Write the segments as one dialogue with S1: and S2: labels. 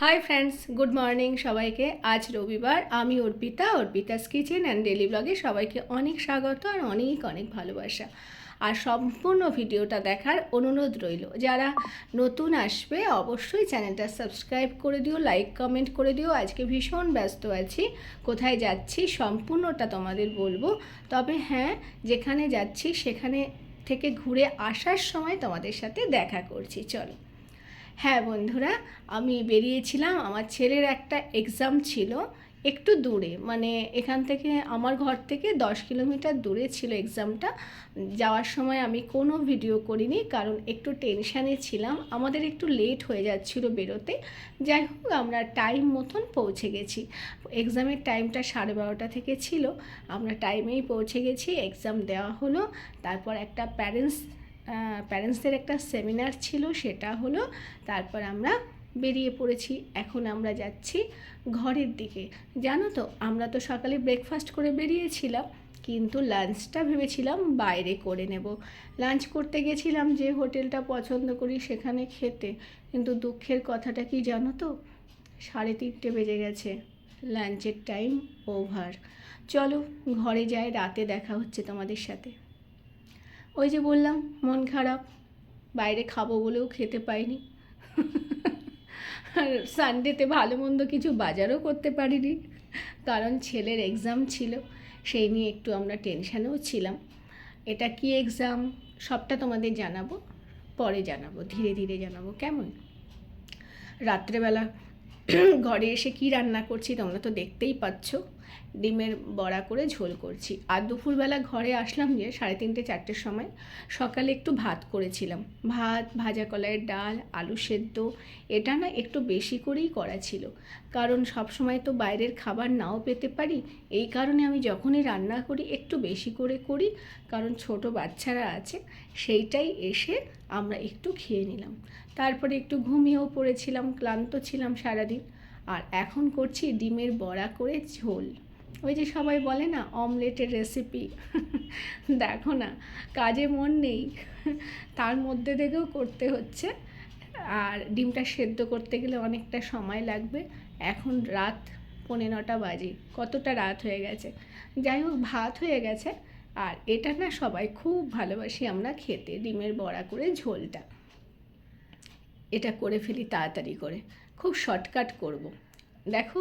S1: Hi friends good morning সবাইকে। আজ রবিবার, আমি Arpita, Arpita's kitchen and daily ব্লগে সবাইকে অনেক স্বাগত আর অনেক অনেক ভালোবাসা। আর সম্পূর্ণ ভিডিওটা দেখার অনুরোধ রইল। যারা নতুন আসবে, অবশ্যই চ্যানেলটা সাবস্ক্রাইব করে দিও, লাইক, কমেন্ট করে দিও। আজকে ভীষণ ব্যস্ত আছি। কোথায় যাচ্ছি সম্পূর্ণটা তোমাদের বলব। তবে হ্যাঁ যেখানে যাচ্ছি সেখানে থেকে ঘুরে আসার সময় তোমাদের সাথে দেখা করছি। চলো। হ্যাঁ বন্ধুরা, আমি বেরিয়েছিলাম, আমার ছেলের একটা এক্সাম ছিল একটু দূরে মানে এখান থেকে আমার ঘর থেকে দশ কিলোমিটার দূরে ছিল এক্সামটা যাওয়ার সময় আমি কোনো ভিডিও করিনি, কারণ একটু টেনশানে ছিলাম, আমাদের একটু লেট হয়ে যাচ্ছিল বেরোতে। যাই হোক, আমরা টাইম মতন পৌঁছে গেছি। এক্সামের টাইমটা সাড়ে বারোটা থেকে ছিল, আমরা টাইমেই পৌঁছে গেছি এক্সাম দেওয়া হলো, তারপর একটা প্যারেন্টস প্যারেন্টসদের একটা সেমিনার ছিল, সেটা হলো তারপর আমরা বেরিয়ে পড়েছি। এখন আমরা যাচ্ছি ঘরের দিকে। জানো তো, আমরা তো সকালে ব্রেকফাস্ট করে বেরিয়েছিলাম, কিন্তু লাঞ্চটা ভেবেছিলাম বাইরে করে নেব। লাঞ্চ করতে গেছিলাম যে হোটেলটা পছন্দ করি সেখানে খেতে, কিন্তু দুঃখের কথাটা কি জানো তো? সাড়ে তিনটে বেজে গেছে লাঞ্চের টাইম ওভার চলো, ঘরে যাই, রাতে দেখা হচ্ছে তোমাদের সাথে। ওই যে বললাম, মন খারাপ। বাইরে খাব বলেও খেতে পাইনি। আর সানডেতে ভালো মন্দ কিছু বাজারও করতে পারিনি। কারণ ছেলের এক্সাম ছিল, সেই নিয়ে একটু আমরা টেনশানেও ছিলাম। এটা কি এক্সাম সবটা তোমাদের জানাব, পরে জানাব, ধীরে ধীরে জানাব, কেমন? রাত্রেবেলা ঘরে এসে কি রান্না করছি তোমরা তো দেখতেই পাচ্ছ। ডিমের বড়া করে ঝোল করছি। আর দুপুরবেলা ঘরে আসলাম যে সাড়ে তিনটে, চারটের সময়। সকালে একটু ভাত করেছিলাম। ভাত, ভাজা কলাইয়ের ডাল, আলু সেদ্ধ, এটা না একটু বেশি করেই করা ছিল। কারণ সব সময় তো বাইরের খাবার নাও পেতে পারি। এই কারণে আমি যখনই রান্না করি, একটু বেশি করে করি। কারণ ছোট বাচ্চারা আছে, সেইটাই এসে আমরা একটু খেয়ে নিলাম। তারপরে একটু ঘুমিয়েও পড়েছিলাম, ক্লান্ত ছিলাম সারাদিন। আর এখন করছি ডিমের বড়া করে ঝোল। ওই যে সবাই বলে না, অমলেটের রেসিপি দেখো না, কাজে মন নেই। তার মধ্যে থেকেও করতে হচ্ছে। আর ডিমটা সেদ্ধ করতে গেলে অনেকটা সময় লাগবে। এখন রাত পৌনে নটা বাজে, কতটা রাত হয়ে গেছে? যাই হোক, ভাত হয়ে গেছে। আর এটা না সবাই খুব ভালোবাসি আমরা খেতে, ডিমের বড়া করে ঝোলটা। এটা করে ফেলি তাড়াতাড়ি করে। খুব শর্টকাট করব। দেখো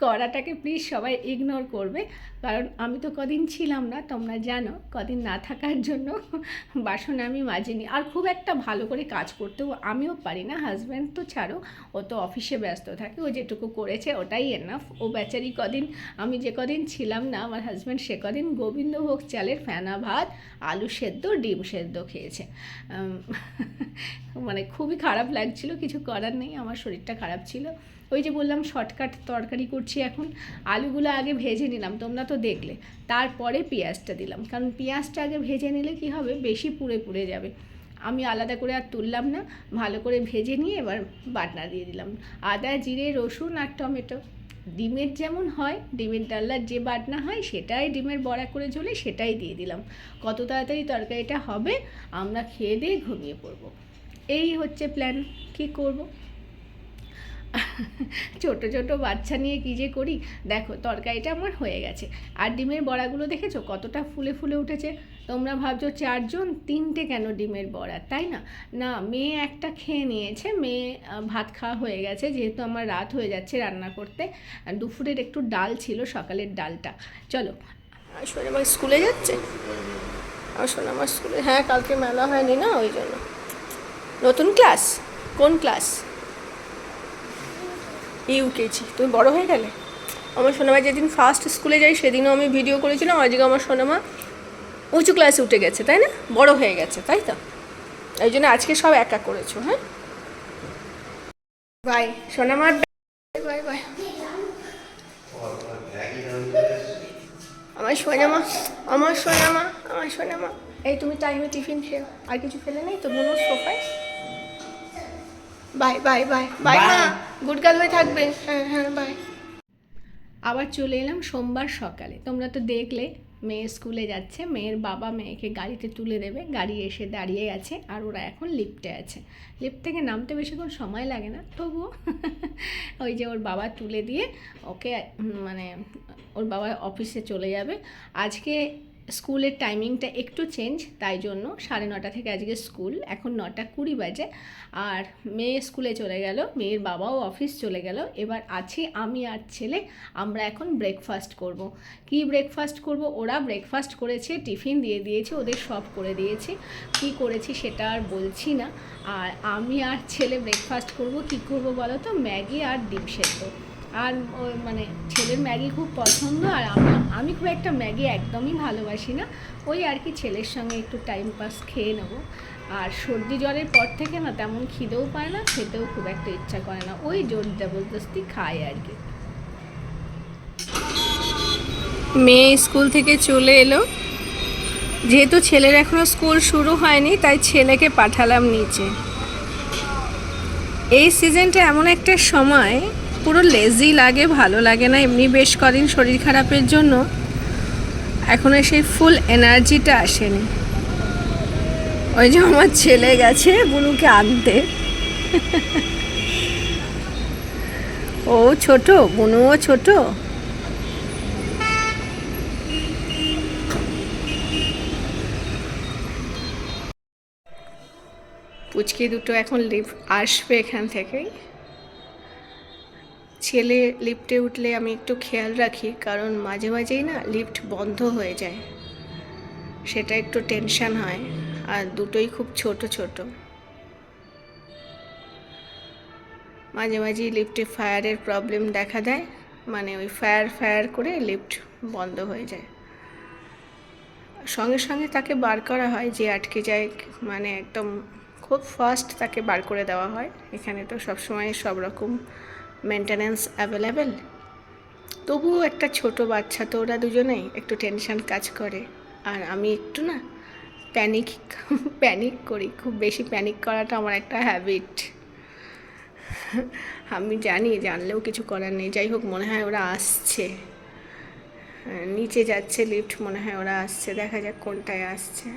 S1: করাটাকে প্লিজ সবাই ইগনোর করবে। কারণ আমি তো কদিন ছিলাম না, তোমরা জানো, কদিন না থাকার জন্য বাসন আমি মাজিনি। আর খুব একটা ভালো করে কাজ করতেও আমিও পারি না হাজব্যান্ড তো ছাড়ো, ও তো অফিসে ব্যস্ত থাকে, ও যেটুকু করেছে ওটাই এনাফ ও বেচারি কদিন, আমি যে কদিন ছিলাম না, আমার হাজব্যান্ড সে কদিন গোবিন্দভোগ চালের ফেনা ভাত, আলু সেদ্ধ, ডিম সেদ্ধ খেয়েছে। মানে খুবই খারাপ লাগছিল, কিছু করার নেই, আমার শরীরটা খারাপ ছিল। ওই যে বললাম শর্টকাট তরকারি করছি এখন, আলুগুলো আগে ভেজে নিলাম, তোমরা তো দেখলে। তারপরে পেঁয়াজটা দিলাম। কারণ পেঁয়াজটা আগে ভেজে নিলে কি হবে? বেশি পুড়ে পুড়ে যাবে। আমি আলাদা করে আর তুললাম না। ভালো করে ভেজে নিয়ে এবার বাটনা দিয়ে দিলাম। আদা, জিরে, রসুন আর টমেটো। ডিমের যেমন হয়, ডিমের ডাল্লার যে বাটনা হয়, সেটাই ডিমের বড়া করে ঝোলে সেটাই দিয়ে দিলাম। কত তাড়াতাড়ি তরকারিটা হবে, আমরা খেয়ে দিয়ে ঘুমিয়ে পড়ব। এই হচ্ছে প্ল্যান কী করব? ছোট ছোট বাচ্চা নিয়ে কী যে করি? দেখো, তরকারিটা আমার হয়ে গেছে। আর ডিমের বড়াগুলো দেখেছ? কতটা ফুলে ফুলে উঠেছে। তোমরা ভাবছ চারজন, তিনটে কেন ডিমের বড়া? তাই না? না, মেয়ে একটা খেয়ে নিয়েছে। মেয়ে ভাত খাওয়া হয়ে গেছে। যেহেতু আমার রাত হয়ে যাচ্ছে রান্না করতে। দুপুরের একটু ডাল ছিল, সকালের ডালটা। চলো। শোনো আমার স্কুলে যাচ্ছে? শোনো আমার স্কুলে হ্যাঁ কালকে মেলা হয়নি না, ওই জন্য। নতুন ক্লাস? কোন ক্লাস? ইউকেজি তুমি বড় হয়ে গেলে? আমার সোনামা যেদিন ফার্স্ট স্কুলে যাই সেদিনও আমি ভিডিও করেছিলাম আজকে আমার সোনামা উঁচু ক্লাসে উঠে গেছে তাই না? বড় হয়ে গেছে তাই তো? এই জন্য আজকে সব একা করেছ হ্যাঁ? বাই সোনামার বাই বাই আমার সোনামা আমার সোনামা আমার সোনামা। এই তুমি টাইমে টিফিন খেয়ে আর কিছু ফেলে নেই? তো মনে সোফায়? বাই বাই বাই বাই মা। গুড গার্ল হয়ে থাকবে। হ্যাঁ হ্যাঁ বাই আবার চলে এলাম সোমবার সকালে। তোমরা তো দেখলে মেয়ে স্কুলে যাচ্ছে মেয়ের বাবা মেয়েকে গাড়িতে তুলে দেবে গাড়ি এসে দাঁড়িয়ে আছে আর ওরা এখন লিফটে আছে। লিফট থেকে নামতে বেশিক্ষণ সময় লাগে না তবুও ওই যে ওর বাবা তুলে দিয়ে ওকে মানে ওর বাবা অফিসে চলে যাবে। আজকে স্কুলের টাইমিংটা একটু চেঞ্জ, তাই জন্য সাড়ে নটা থেকে আজকে স্কুল, এখন নটা কুড়ি বাজে। আর মেয়ে স্কুলে চলে গেল, মেয়ের বাবাও অফিস চলে গেল। এবার আছি আমি আর ছেলে, আমরা এখন ব্রেকফাস্ট করব। কি ব্রেকফাস্ট করব? ওরা ব্রেকফাস্ট করেছে, টিফিন দিয়ে দিয়েছে, ওদের সব করে দিয়েছি। কি করেছি সেটা আর বলছি না। আর আমি আর ছেলে ব্রেকফাস্ট করব, কি করব বলো তো? ম্যাগি আর ডিম সেদ্ধ। আর মানে ছেলের ম্যাগি খুব পছন্দ, আর আমি খুব একটা ম্যাগি একদমই ভালোবাসি না। ওই আর কি ছেলের সঙ্গে একটু টাইম পাস খেয়ে নেব। আর সর্দি জ্বরের পর থেকে না তেমন খিদেও পায় না, খেতেও খুব একটা ইচ্ছা করে না। ওই জোর জবরদস্তি খায় আর কি। মেয়ে স্কুল থেকে চলে এলো। যেহেতু ছেলের এখনও স্কুল শুরু হয়নি, তাই ছেলেকে পাঠালাম নিচে। এই সিজনটা এমন একটা সময় পুরো লেজি লাগে, ভালো লাগে না। এমনি বেশ কদিন শরীর খারাপের জন্য এখনও সেই ফুল এনার্জিটা আসেনি। ওই যে আমার ছেলে গেছে বুনুকে আনতে। ও ছোট, বুনুও ছোট। পুচকি দুটো এখন লিফট আসবে এখান থেকেই। ছেলে লিফটে উঠলে আমি একটু খেয়াল রাখি, কারণ মাঝে মাঝেই না লিফট বন্ধ হয়ে যায়। সেটা একটু টেনশন হয়, আর দুটোই খুব ছোট ছোট। মাঝে মাঝেই লিফটে ফায়ারের প্রবলেম দেখা দেয় মানে ওই ফায়ার ফায়ার করে লিফট বন্ধ হয়ে যায়। সঙ্গে সঙ্গে তাকে বার করা হয়, যে আটকে যায় মানে একদম খুব ফাস্ট তাকে বার করে দেওয়া হয়। এখানে তো সবসময় সব রকম মেনটেন্যান্স অ্যাভেলেবেল তবুও একটা ছোট বাচ্চা তো ওরা দুজনেই একটু টেনশন কাজ করে। আর আমি একটু না প্যানিক প্যানিক করি। খুব বেশি প্যানিক করাটা আমার একটা হ্যাবিট আমি জানি জানলেও কিছু করার নেই। যাই হোক মনে হয় ওরা আসছে। হ্যাঁ, নিচে যাচ্ছে লিফট মনে হয় ওরা আসছে। দেখা যাক কোনটায় আসছে।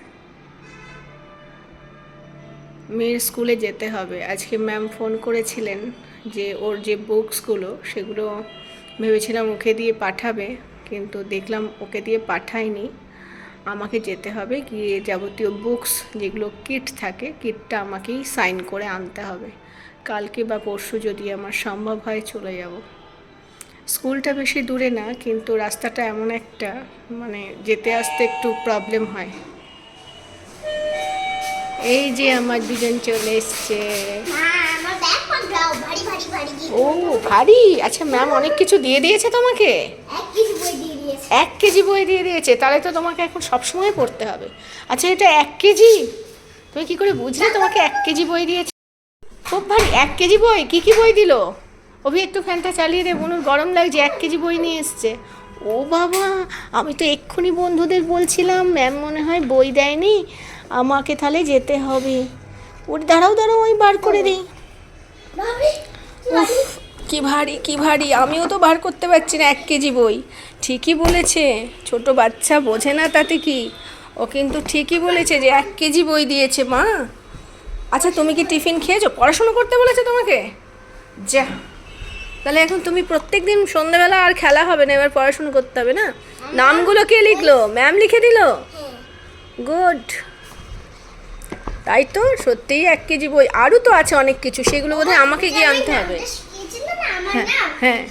S1: মেয়ের স্কুলে যেতে হবে। আজকে ম্যাম ফোন করেছিলেন। যে ওর যে বুকসগুলো, সেগুলো ভেবেছিলাম ওকে দিয়ে পাঠাবে, কিন্তু দেখলাম ওকে দিয়ে পাঠায়নি। আমাকে যেতে হবে গিয়ে যাবতীয় বুকস যেগুলো কিট থাকে, কিটটা আমাকেই সাইন করে আনতে হবে। কালকে বা পরশু যদি আমার সম্ভব হয় চলে যাব। স্কুলটা বেশি দূরে না, কিন্তু রাস্তাটা এমন একটা মানে যেতে আসতে একটু প্রবলেম হয়। এই যে আমার দুজন চলে এসছে। ও ভারী? আচ্ছা ম্যাম অনেক কিছু দিয়ে দিয়েছে তোমাকে?
S2: এক কেজি বই দিয়ে দিয়েছে।
S1: এক কেজি বই দিয়ে দিয়েছে তাহলে তো তোমাকে এখন সব সময় পড়তে হবে। আচ্ছা এটা এক কেজি? তুমি কি করে বুঝলে তোমাকে এক কেজি বই দিয়েছে? খুব ভারী এক কেজি বই? কি কি বই দিল? অভি একটু ফ্যানটা চালিয়ে দে বনুর গরম লাগছে এক কেজি বই নিয়ে এসছে। ও বাবা আমি তো এক্ষুনি বন্ধুদের বলছিলাম ম্যাম মনে হয় বই দেয়নি আমাকে তাহলে যেতে হবে। ওর দাঁড়াও দাঁড়াও আমি বার করে দিই। কি ভারী কি ভারী। আমিও তো বার করতে পারছি না এক কেজি বই। ঠিকই বলেছে। ছোট বাচ্চা বোঝে না তাতে কি। ও কিন্তু ঠিকই বলেছে যে এক কেজি বই দিয়েছে মা। আচ্ছা তুমি কি টিফিন খেয়েছো? পড়াশুনো করতে বলেছে তোমাকে? যা। তাহলে এখন তুমি প্রত্যেক দিন সন্ধ্যেবেলা আর খেলা হবে না এবার পড়াশুনো করতে হবে না? নামগুলো কে লিখলো? ম্যাম লিখে দিল? গুড তাই তো সত্যিই এক কেজি বই। আরও তো আছে অনেক কিছু সেগুলো বোধহয় আমাকে গিয়ে আনতে হবে। হ্যাঁ, হ্যাঁ।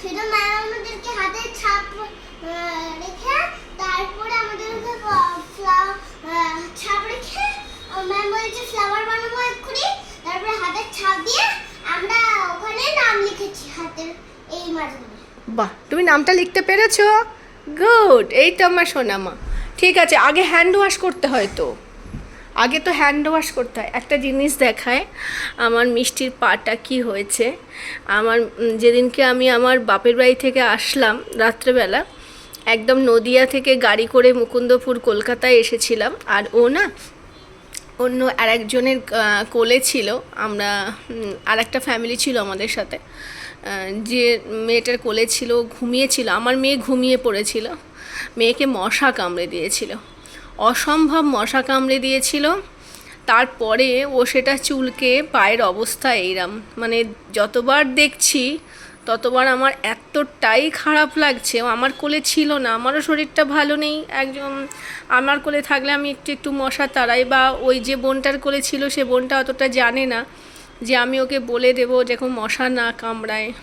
S1: বাহ তুমি নামটা লিখতে পেরেছ? গুড এই তো আমার সোনামা। ঠিক আছে আগে হ্যান্ড ওয়াশ করতে হয় তো। আগে তো হ্যান্ড ওয়াশ করতে হয়। একটা জিনিস দেখায়, আমার মিষ্টির পাটা কি হয়েছে। আমার যেদিনকে আমি আমার বাপের বাড়ি থেকে আসলাম রাত্রেবেলা, একদম নদিয়া থেকে গাড়ি করে মুকুন্দপুর, কলকাতায় এসেছিলাম। আর ও না, অন্য আর একজনের কোলে ছিল। আমরা আর একটা ফ্যামিলি ছিল আমাদের সাথে। যে মেয়েটার কোলে ছিল ঘুমিয়েছিল। আমার মেয়ে ঘুমিয়ে পড়েছিল। মেয়েকে মশা কামড়ে দিয়েছিল। অসম্ভব মশা কামড়ে দিয়েছিল। তারপরে ও সেটা চুলকে পায়ের অবস্থা এইরাম। মানে যতবার দেখছি, ততবার আমার এতটাই খারাপ লাগছে। আমার কোলে ছিল না, আমারও শরীরটা ভালো নেই। একজন আমার কোলে থাকলে আমি একটু একটু মশা তাড়াই বা ওই যে বোনটার কোলে ছিল, সে বোনটা অতটা জানে না যে আমি ওকে বলে দেবো দেখো মশা না কামড়ায়।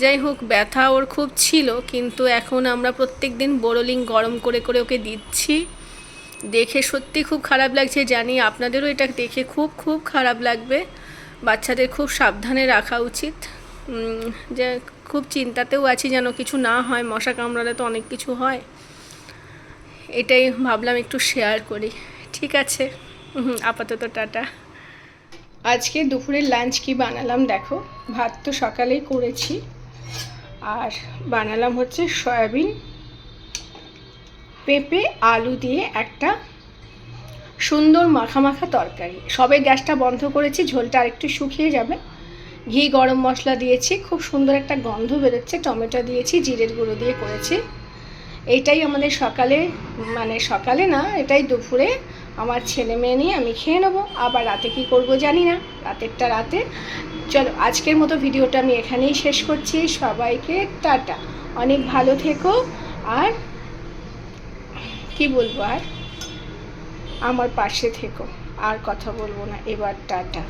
S1: যাই হোক, ব্যথা ওর খুব ছিল, কিন্তু এখন আমরা প্রত্যেক দিন বোরোলিং গরম করে করে ওকে দিচ্ছি। দেখে সত্যি খুব খারাপ লাগছে, জানি আপনাদেরও এটা দেখে খুব খুব খারাপ লাগবে। বাচ্চাদের খুব সাবধানে রাখা উচিত। যে খুব চিন্তাতেও আছি যেন কিছু না হয়, মশা কামড়ালে তো অনেক কিছু হয়। এটাই ভাবলাম একটু শেয়ার করি। ঠিক আছে। আপাতত টাটা। আজকে দুপুরের লাঞ্চ কি বানালাম দেখো? ভাত তো সকালেই করেছি। আর বানালাম হচ্ছে সয়াবিন। পেঁপে, আলু দিয়ে একটা সুন্দর মাখা মাখা তরকারি। সবে গ্যাসটা বন্ধ করেছি, ঝোলটা আরেকটু শুকিয়ে যাবে। ঘি, গরম মশলা দিয়েছি, খুব সুন্দর একটা গন্ধ বেরোচ্ছে। টমেটো দিয়েছি, জিরের গুঁড়ো দিয়ে করেছি। এইটাই আমাদের সকালে মানে সকালে না, এটাই দুপুরে আমার ছেলে মেয়ে নিয়ে আমি খেয়ে নেব। আবার রাতে কি করব জানি না। রাতেরটা রাতে। চলো, আজকের মতো ভিডিওটা আমি এখানেই শেষ করছি। সবাইকে টাটা। অনেক ভালো থেকো। আর কি বলব আর? আমার পাশে থেকো। আর কথা বলব না। এবার টাটা।